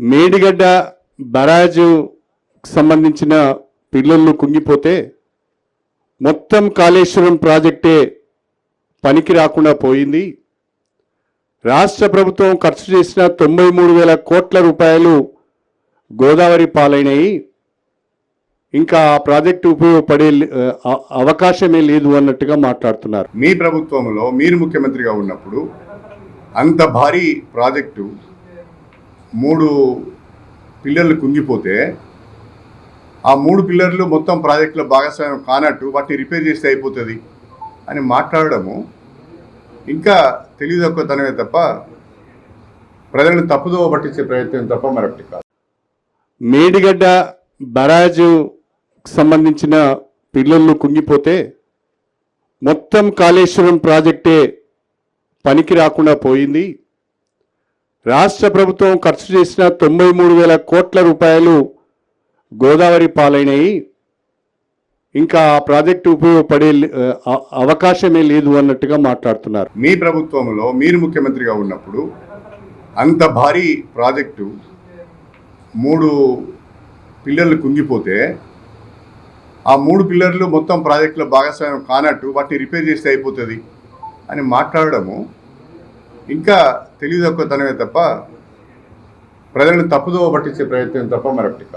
Medigadda barrage సంబంధించిన పిల్లలు కుంగిపోతే మొత్తం కాళేశ్వరం ప్రాజెక్టే పనికి రాకుండా పోయింది. రాష్ట్ర ప్రభుత్వం ఖర్చు చేసిన తొంభై మూడు వేల కోట్ల రూపాయలు గోదావరి పాలైనవి ఇంకా ఆ ప్రాజెక్టు ఉపయోగపడే అవకాశమే లేదు అన్నట్టుగా మాట్లాడుతున్నారు. మీ ప్రభుత్వంలో మీరు ముఖ్యమంత్రిగా ఉన్నప్పుడు అంత భారీ ప్రాజెక్టు మూడు పిల్లర్లు కుంగిపోతే ఆ మూడు పిల్లర్లు మొత్తం ప్రాజెక్టులో భాగస్వామ్యం కానట్టు వాటిని రిపేర్ చేస్తే అయిపోతుంది అని మాట్లాడడము. ఇంకా తెలియదొక్కతనమే తప్ప ప్రజలను తప్పుదోవ పట్టించే ప్రయత్నం తప్ప మరొకటి కాదు. మేడిగడ్డ బరాజు సంబంధించిన పిల్లర్లు కుంగిపోతే మొత్తం కాళేశ్వరం ప్రాజెక్టే పనికి రాకుండా పోయింది. రాష్ట్ర ప్రభుత్వం ఖర్చు చేసిన తొంభై మూడు వేల కోట్ల రూపాయలు గోదావరి పాలైనవి ఇంకా ఆ ప్రాజెక్టు ఉపయోగపడే అ- అవకాశమే లేదు అన్నట్టుగా మాట్లాడుతున్నారు. మీ ప్రభుత్వంలో మీరు ముఖ్యమంత్రిగా ఉన్నప్పుడు అంత భారీ ప్రాజెక్టు మూడు పిల్లర్లు కుంగిపోతే ఆ మూడు పిల్లర్లు మొత్తం ప్రాజెక్టులో భాగస్వామ్యం కానట్టు వాటిని రిపేర్ చేస్తే అయిపోతుంది అని మాట్లాడడము ఇంకా తెలివి తప్ప ప్రజలను తప్పుదోవ పట్టించే ప్రయత్నం తప్ప మరొకటి కాదు.